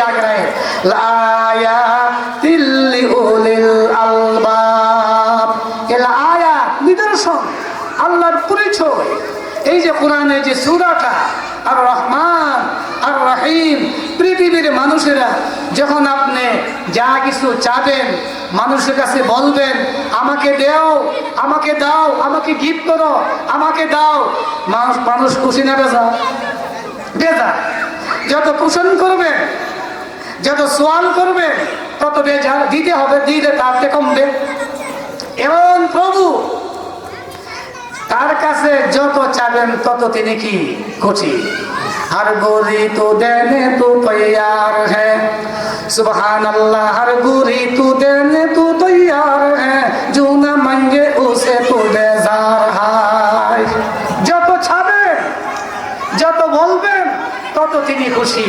আগের আয়াত লায়াতিল লিউলিল আলবাব। এল আয়াত নিদর্শন, আল্লাহর পরিচয়। এই যে কোরআনে যে সূরাটা আর রহমান আর রহিম পৃথিবীর মানুষেরা যখন আপনি যা কিছু চাবেন, মানুষের কাছে বলবেন, আমাকে দেও, আমাকে দাও, আমাকে গিফট করো, আমাকে দাও। মানুষ মানুষ খুশি না বেজা বেজা যত কুশন করবেন যত সোয়াল করবে, তত বেজার দিতে হবে, দিলে তার থেকে কমবে। এমন প্রভু, তার কাছে যত চাবেন, তত তিনি কি খুশি। হর গুরি তু দেনে তু তৈয়ার হ্যাঁ সুবহান আল্লাহ হর গুরি তু দেনে তু তৈয়ার হ্যাঁ জু মঙ্গে উসে তু বেজার হায়। যত ছাবেন, যত বলবেন, তত তিনি খুশি।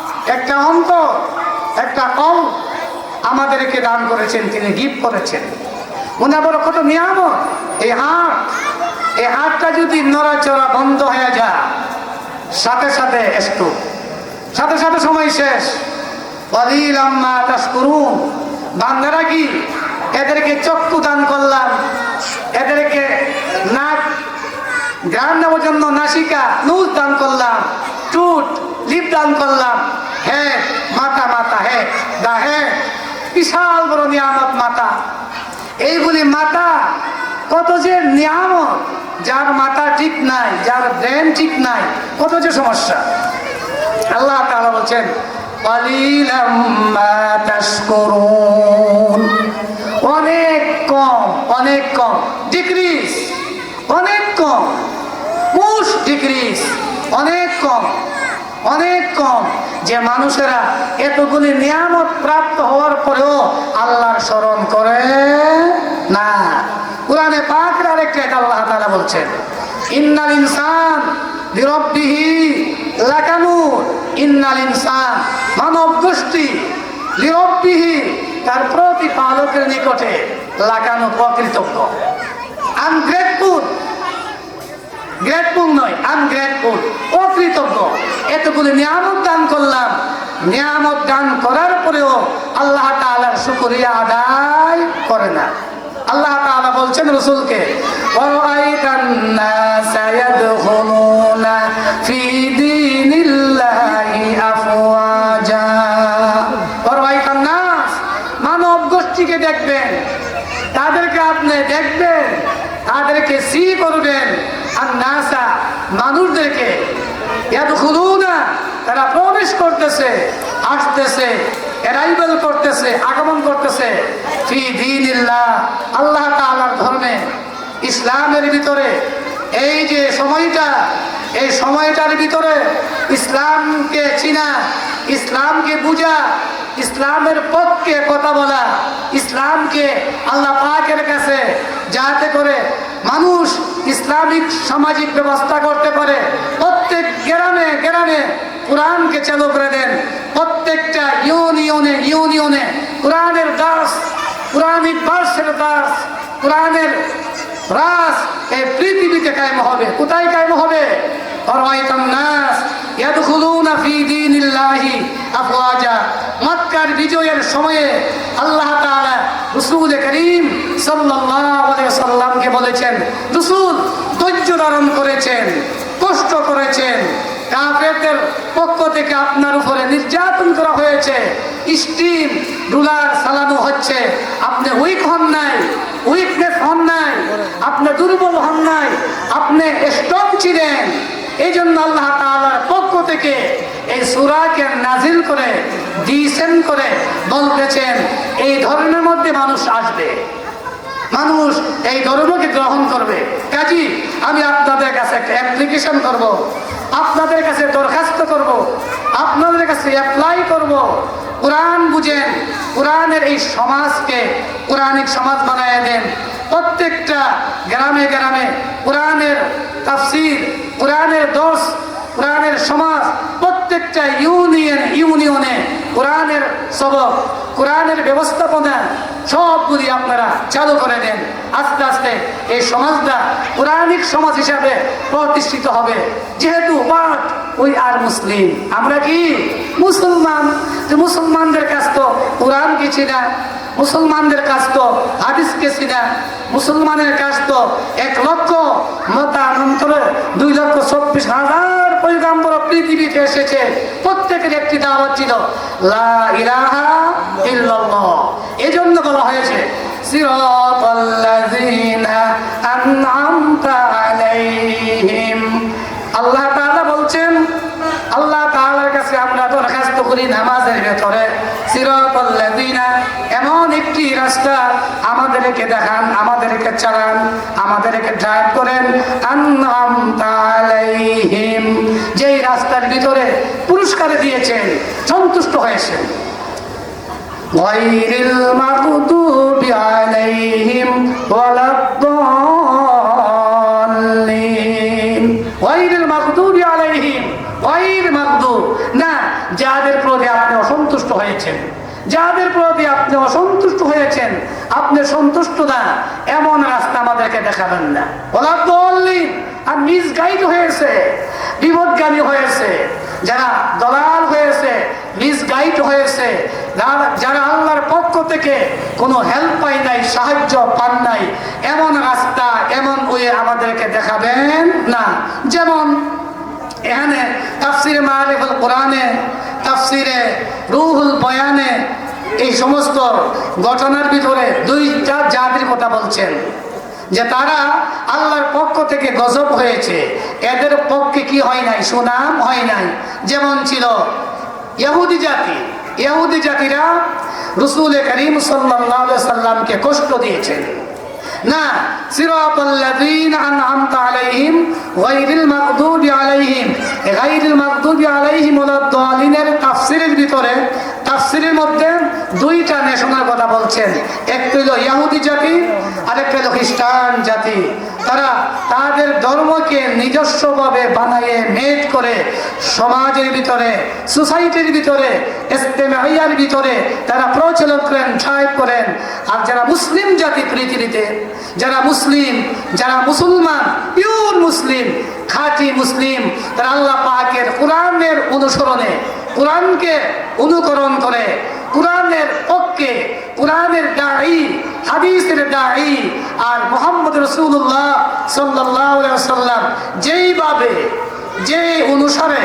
একটা অন্তর একটা কম আমাদেরকে দান করেছেন, তিনি গিফট করেছেন। উনার বড় কত নিয়ামত। এই হাত, এই হাতটা যদি নড়াচড়া বন্ধ হয়ে যায়, সাথে সাথে একটু, সাথে সাথে সময় শেষ। অলিল আম্মা তাস করুন বান্দারা কি? এদেরকে চক্ষু দান করলাম। এদেরকে নাক গান নেওয়ার জন্য নাসিকা, নুজ দান করলাম। টুট লিপ করলাম। হ্যাঁ মাতা মাথা হ্যাঁ দা হ্যাঁ বিশাল বড় নিয়ামত মাথা এইগুলি মাতা, কত যে নিয়ামত, যার মাথা ঠিক নাই, যার ব্রেন ঠিক নাই, কত যে সমস্যা। আল্লাহ তাআলা বলছেন, "কলিলাম মা অনেক কম অনেক কম ডিক্রিজ অনেক কম মুশ ডিক্রিজ অনেক কম। অনেক কম। যে মানুষেরা এতগুলি নিয়ামত প্রাপ্ত হওয়ার পরেও আল্লাহর স্মরণ করে না। কোরআনে পাকের আরেকটা এটা আল্লাহ তারা বলছেন, ইন্নাল ইনসান লিরব্বিহি লাকানুর ইন্নাল ইনসান মানব গোষ্ঠী লিরব্বিহি, তার প্রতিপালকের নিকটে লাগানো অকৃতজ্ঞ আনগ্রেটফুল গ্রেটফুল নয় আনগ্রেটফুল অকৃতজ্ঞ। এতগুলি নিয়ামত দান করলাম। নিয়ামত দান করার পরেও আল্লাহ তাআলার শুকরিয়া আদায় করে না। আল্লাহ তাআলা বলছেন রসুলকে মানব গোষ্ঠীকে দেখবেন। তাদেরকে আপনি দেখবেন, তাদেরকে সি করবেন। না তারা প্রবেশ করতেছে, আসতেছে অ্যারাইভেল করতেছে, আগমন করতেছে। আল্লাহ তাআলার ধর্মে, ইসলামের ভিতরে। এই যে সময়টা, এই সময়টার ভিতরে ইসলামকে চিনা, ইসলামকে বুঝা ইসলামের পক্ষে কথা বলা, ইসলামকে আল্লাহ পাকের কাছে যাতে করে মানুষ ইসলামিক সামাজিক ব্যবস্থা করতে পারে। প্রত্যেক গ্রামে গ্রামে কোরআনকে চালু করে দেন। প্রত্যেকটা ইউনিয়নে ইউনিয়নে কোরআনের দাস, কোরআনিক বাসের দাস, কোরআনের রাস এই পৃথিবীতে কায়েম হবে। কোথায় কায়েম হবে? নাস বিজয়ের সময়ে আল্লাহ তাআলা করিম সাল্লামকে বলেছেন, রসুল, ধৈর্য ধারণ করেছেন, কষ্ট করেছেন। কাফেরদের পক্ষ থেকে আপনার উপরে নির্যাতন করা হয়েছে। স্টিম ডুলার চালানো হচ্ছে। আপনি উইক হন নাই উইকনেস হন নাই। আপনি দুর্বল হন নাই। আপনি স্ট্রং ছিলেন। এই জন্য আল্লাহ তাআলার পক্ষ থেকে এই সুরাকে নাজিল করে, দিয়েছেন করে বলতেছেন, এই ধর্মের মধ্যে মানুষ আসবে। মানুষ এই ধর্মকে গ্রহণ করবে। কাজী, আমি আপনাদের কাছে একটা অ্যাপ্লিকেশন করব। আপনাদের কাছে দরখাস্ত করব। আপনাদের কাছে অ্যাপ্লাই করব। কোরআন বুঝেন। কোরআনের এই সমাজকে, কোরআনিক সমাজ বানায় দেন। প্রত্যেকটা গ্রামে গ্রামে কোরআনের তাফসির, কোরআনের দোষ কোরআনের সমাজ, প্রত্যেকটা ইউনিয়ন ইউনিয়নে কোরআনের সবক, কোরআনের ব্যবস্থাপনা সবগুলি আপনারা চালু করে দেন। আস্তে আস্তে এই সমাজটা কোরআনিক সমাজ হিসাবে প্রতিষ্ঠিত হবে। যেহেতু বাট ওই আর মুসলিম। আমরা কি? মুসলমান। মুসলমানদের কাছ তো কোরআন কিছু চিনা মুসলমানদের কাছ তো হাদিসকে চিনা, মুসলমানের কাছ তো এক লক্ষ মতান্তরে দুই লক্ষ চব্বিশ হাজার পৈগম্বর পৃথিবীতে এসেছে। প্রত্যেকের একটি দাওয়াত ছিল, লা ইলাহা ইল্লাল্লাহ। এজন্য বলা হয়েছে সিরাতাল্লাযীনা আন'আমতা আলাইহিম। আল্লাহ তাআলা বলছেন, আল্লাহ তাআলার কাছে আমরা দরখাস্ত করি নামাজের ভেতরে সিরাতাল্লাযীনা এমন একটি রাস্তা আমাদেরকে দেখান আমাদেরকে চালান আমাদেরকে ড্রাইভ করেন আন'আমতা আলাইহিম যেই রাস্তার ভিতরে পুরস্কার দিয়েছেন সন্তুষ্ট হয়েছেন غير المغضوب عليهم ولا الضالين غير المغضوب عليهم غير مغضوب না যাদের প্রতি আপনি অসন্তুষ্ট হয়েছেন যাদের প্রতি আপনি অসন্তুষ্ট হয়েছেন, আপনি সন্তুষ্ট না, এমন রাস্তা আমাদেরকে দেখাবেন না। ওলা দলিন আর মিসগাইড হয়েছে, বিপদগামী হয়েছে, যারা দলাল হয়েছে, মিসগাইড হয়েছে, যারা- আল্লাহর পক্ষ থেকে কোনো হেল্প পাই নাই, সাহায্য পান নাই, এমন রাস্তা, এমন ওয়ে আমাদেরকে দেখাবেন না। যেমন এখানে তাফসির মারিফুল কোরআনে তাফসিরে, রুহুল বয়ানে এই সমস্ত ঘটনার ভিতরে দুইটা জাতির কথা বলছেন, যে তারা আল্লাহর পক্ষ থেকে গজব হয়েছে। এদের পক্ষে কি হয় নাই, সুনাম হয় নাই। যেমন ছিল ইহুদি জাতি। ইহুদি জাতিরা রসুল করিম সাল্লাহ সাল্লামকে কষ্ট দিয়েছেন। না সিরাতাল্লাযীনা আন'আমতা আলাইহিম গায়রিল মাগদূবি আলাইহিম গায়রিল মাগদূবি আলাইহিম ওয়ালাদ-দালিনের তাফসীরের ভিতরে তাফসীরের মধ্যে দুইটা নেশনের কথা বলছেন। একটা হলো ইয়াহুদি জাতি আর একটা হলো খ্রিস্টান জাতি। তারা তাদের ধর্মকে নিজস্বভাবে বানায়ে মেড করে সমাজের ভিতরে, সোসাইটির ভিতরে ইস্তেমাইয়ার ভিতরে তারা প্রচলন করেন ঠাই করেন। আর যারা মুসলিম জাতি পৃথিবীতে, যারা মুসলিম, যারা মুসলমান পিওর মুসলিম খাঁটি মুসলিম, তারা আল্লাহ পাকের কোরআনের অনুসরণে, কোরআনকে অনুকরণ করে, কোরআনের পক্ষে, কোরআনের দায়ী হাদিসের দায়ী আর মোহাম্মদ রসুল্লাহ সাল্লাহ সাল্লাম যেইভাবে যে অনুসারে,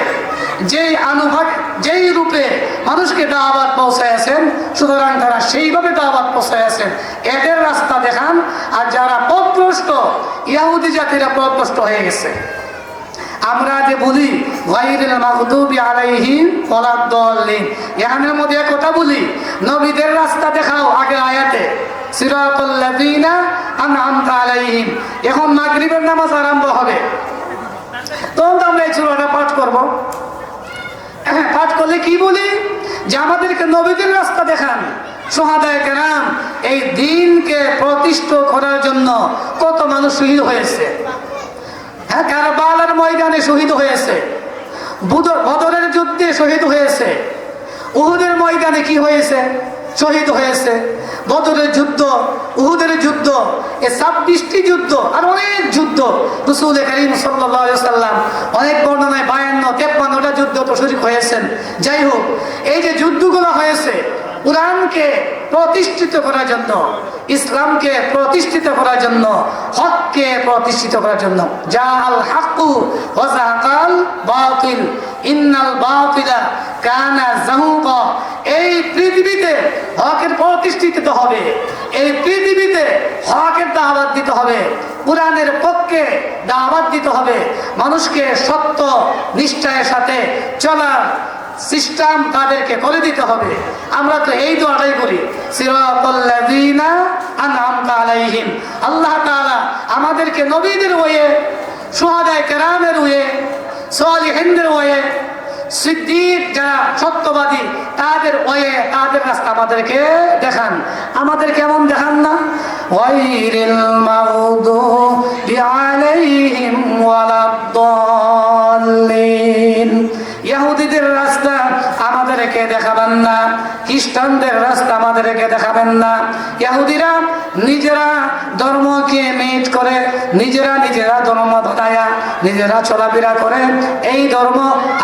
যেই আনুভাগ, যেই রূপে মানুষকে দাওয়াত পৌঁছাইছেন সুতরাং তারা সেইভাবে দাওয়াত পৌঁছাইছেন এদের রাস্তা দেখান, আর যারা পথভ্রষ্ট, ইয়াহুদি জাতিরা পথভ্রষ্ট হয়ে গেছে। আমরা যে বলি এখানের মধ্যে কথা বলি, নবীদের রাস্তা দেখাও আগে আয়াতে এখন মাগরিবের নামাজ আরম্ভ হবে। তখন তো আমরা এই সূরাটা পাঠ করব। হ্যাঁ পাঠ করলে কি বলি? যে আমাদেরকে নবীদের রাস্তা দেখান। সোহাদায় কেরাম, এই দিনকে প্রতিষ্ঠিত করার জন্য কত মানুষ শহীদ হয়েছে। হ্যাঁ কারবালার ময়দানে শহীদ হয়েছে। বুদ- বদরের যুদ্ধে শহীদ হয়েছে। উহুদের ময়দানে কি হয়েছে? শহীদ হয়েছে। বদরের যুদ্ধ, উহুদের যুদ্ধ, এ ছাব্বিশটি যুদ্ধ, আর অনেক যুদ্ধ। রসুল করিম সাল্লাম অনেক বর্ণনায় বায়ান্ন, তেপ্পান্নটা যুদ্ধ তো শরীর হয়েছেন। যাই হোক, এই যে যুদ্ধগুলো হয়েছে কোরআনকে প্রতিষ্ঠিত করার জন্য, ইসলামকে প্রতিষ্ঠিত করার জন্য, হককে প্রতিষ্ঠিত করার জন্য। যা আল হাক্কু বাতিল। ইন্নাল বাতিলা কানা জাহুকা। এই পৃথিবীতে হকের প্রতিষ্ঠিত হবে। এই পৃথিবীতে হকের দাওয়াত দিতে হবে। কোরআনের পক্ষে দাওয়াত দিতে হবে। মানুষকে সত্য নিষ্ঠায়ের সাথে চলার সিস্টেম তাদেরকে করে দিতে হবে। আমরা তো এই দোয়াটাই করি, সিরাতাল্লাযীনা আল্লাহ তাআলা আমাদেরকে নবীদের ওয়ে সুহাদায়ে কেরামের ওয়ে, সলিহিনদের ওয়ে, সিদ্দিক যারা সত্যবাদী, তাদের ওয়ে, তাদের রাস্তা আমাদেরকে দেখান। আমাদের কেমন দেখান না? ওয়াইরিল মাগদুবি আলাইহিম ওয়ালাদ-দাল্লিন। দেখাবেন না, খ্রিস্টানদের রাস্তা আমাদেরকে দেখাবেন না। ইহুদিরা নিজেরা ধর্মকে মিট করে, নিজেরা নিজেরা ধর্ম বানায়া নিজেরা চলাফেরা করে, এই ধর্ম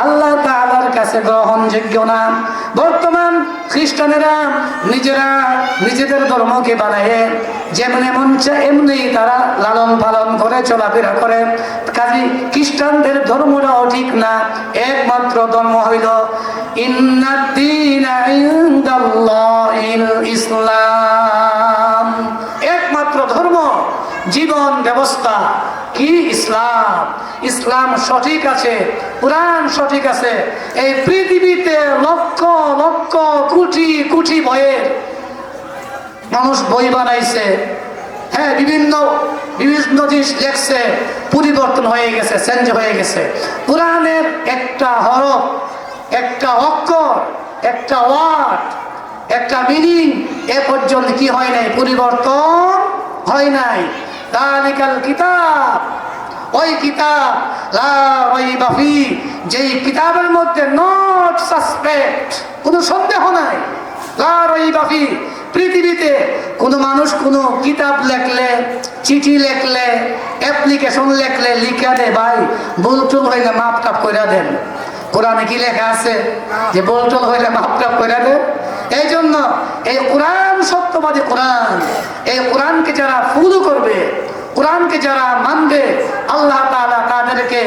আল্লাহ তালার কাছে গ্রহণযোগ্য না। বর্তমান খ্রিস্টানেরা নিজেরা নিজেদের ধর্মকে বানায় যেমন মন চায় এমনি তারা লালন পালন করে, চলাফেরা করে। কাজী খ্রিস্টানদের ধর্মটাও ঠিক না। একমাত্র ধর্ম হইল ইসলাম। একমাত্র ধর্ম, জীবন ব্যবস্থা। কি ইসলাম? ইসলাম সঠিক আছে, কোরআন সঠিক আছে। এই পৃথিবীতে লক্ষ লক্ষ কোটি কোটি বইয়ের মানুষ বই বানাইছে। হ্যাঁ বিভিন্ন বিভিন্ন জিনিস লেখছে, পরিবর্তন হয়ে গেছে চেঞ্জ হয়ে গেছে। কোরআনের একটা হরফ, একটা অক্ষর, একটা ওয়ার্ড, একটা মিনিং এ পর্যন্ত কি হয় নাই? পরিবর্তন হয় নাই। তালিকাল কিতাব, ওই কিতাব, লা রাইবা ফি, যেই কিতাবের মধ্যে নট সাসপেক্ট কোনো সন্দেহ নাই। লা রাইবা ফি পৃথিবীতে কোনো মানুষ কোনো কিতাব লেখলে, চিঠি লেখলে অ্যাপ্লিকেশন লেখলে লিখা দে ভাই ভুল হইলে মাপ টাপ করে দেন। কোরআনে কি লেখা আছে? যে ভুল হইলে মাপ টাপ করে দেন। এই জন্য এই কোরআন সত্যবাদী কোরআন, এই কোরআনকে যারা ফুল করবে, কোরআনকে যারা মানবে, আল্লাহ তালা তাদেরকে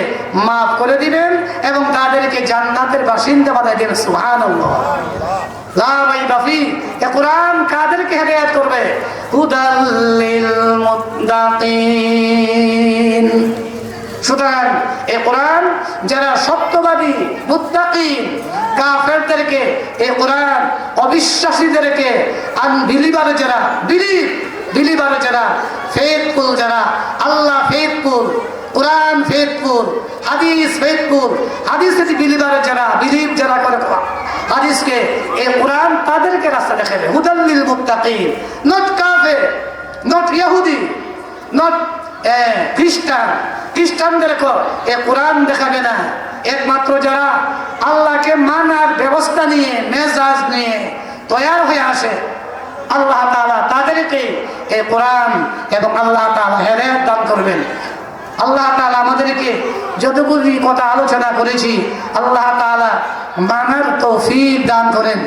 মাফ করে দিবেন এবং তাদেরকে জান্নাতের বাসিন্দা বানাই দেবেন এ করবে? কোরআন যারা সত্যবাদী কোরআন অবিশ্বাসীদেরকে আনবিলিভার যারা বিলিভ বিলিভার যারা ফেথফুল যারা, Allah faithful Quran faithful Hadith faithful Hadith believer যারা বিলিভ যারা করে হাদিসকে এই কোরআন তাদেরকে রাস্তা দেখাবে হুদাল্লিল মুত্তাকিন। নট কাফের নট ইহুদি নট খ্রিস্টান। খ্রিস্টানদেরকে এ কোরআন দেখাবে না। একমাত্র যারা আল্লাহকে মানার ব্যবস্থা নিয়ে, মেজাজ নিয়ে তৈয়ার হয়ে আসে, আল্লাহ তাআলা তাদেরকে এ কোরআন এবং আল্লাহ তাআলা হেদায়েত দান করবেন। আল্লাহ তালা আমাদেরকে যতগুলি কথা আলোচনা করেছি আল্লাহ তালা মানার তৌফিক দান করেন।